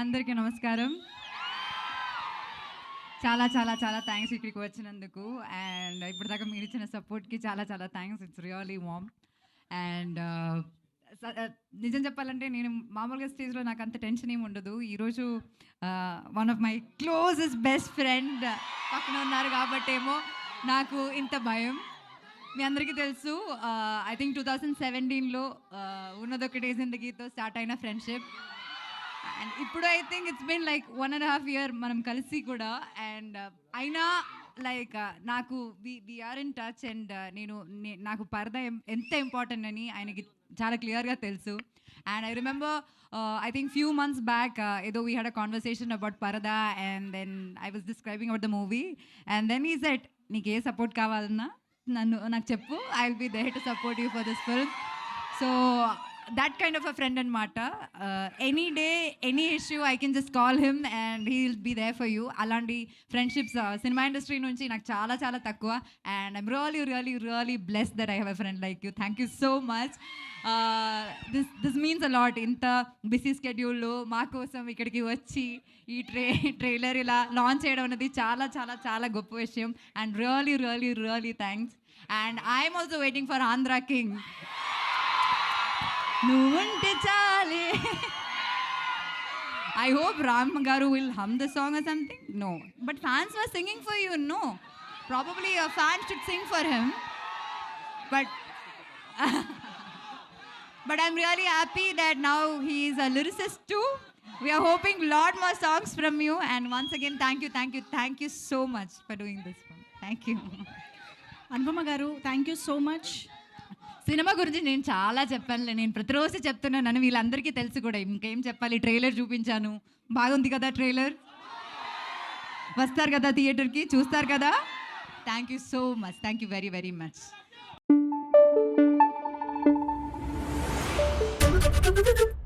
అందరికీ నమస్కారం. చాలా చాలా చాలా థ్యాంక్స్ ఇక్కడికి వచ్చినందుకు. అండ్ ఇప్పటిదాకా మీరు ఇచ్చిన సపోర్ట్కి చాలా చాలా thanks it's really warm and నిజం చెప్పాలంటే నేను మామూలుగా స్టేజ్లో నాకు అంత టెన్షన్ ఏమి ఉండదు. ఈరోజు one of my closest best friend పక్కన ఉన్నారు కాబట్టేమో నాకు ఇంత భయం. మీ అందరికీ తెలుసు ఐ థింక్ టూ థౌజండ్ సెవెంటీన్లో ఉన్నదొకటే జిందగీతో స్టార్ట్ అయిన ఫ్రెండ్షిప్ అండ్ ఇప్పుడు I think it's been like one and half year మనం కలిసి కూడా. అండ్ uh, అయినా లైక్ uh, నాకు we we're in touch and నేను నాకు పరద ఎంత ఇంపార్టెంట్ అని ఆయనకి చాలా క్లియర్గా తెలుసు. And I remember I think few months back ఏదో we had a conversation about Parada and then I was describing about the movie and then he said నీకు ఏ సపోర్ట్ కావాలన్నా నన్ను నాకు చెప్పు I will be there to support you for this film so that kind of a friend అనమాట any day any issue I can just call him and he will be there for you అలాంటి friendships cinema industry నుంచి నాకు చాలా చాలా తక్కువ and I'm really really really bless that I have a friend like you thank you so much this this means a lot ఇంత busy స్కెడ్యూల్లో మా కోసం ఇక్కడికి వచ్చి ఈ ట్రే ట్రైలర్ ఇలా లాంచ్ చేయడం అనేది చాలా చాలా చాలా గొప్ప విషయం and really really really thanks and I'm also waiting for Andhra king నువ్వుంటే చాలే I hope Ram garu will hum the song or something no but fans were singing for you no probably fans should sing for him but but I'm really happy that now he is a lyricist too. We are hoping lot more songs from you. And once again, thank you, thank you, thank you so much for doing this one. Thank you. Anupama garu thank you so much Cinema గురించి నేను చాలా చెప్పాను నేను ప్రతిరోజు చెప్తున్నాను వీళ్ళందరికీ తెలుసు కూడా. ఇంకేం చెప్పాలి? ట్రైలర్ చూపించాను. బాగుంది కదా ట్రైలర్? వస్తారు కదా థియేటర్కి? చూస్తారు కదా? Thank you so much thank you very very much Thank you.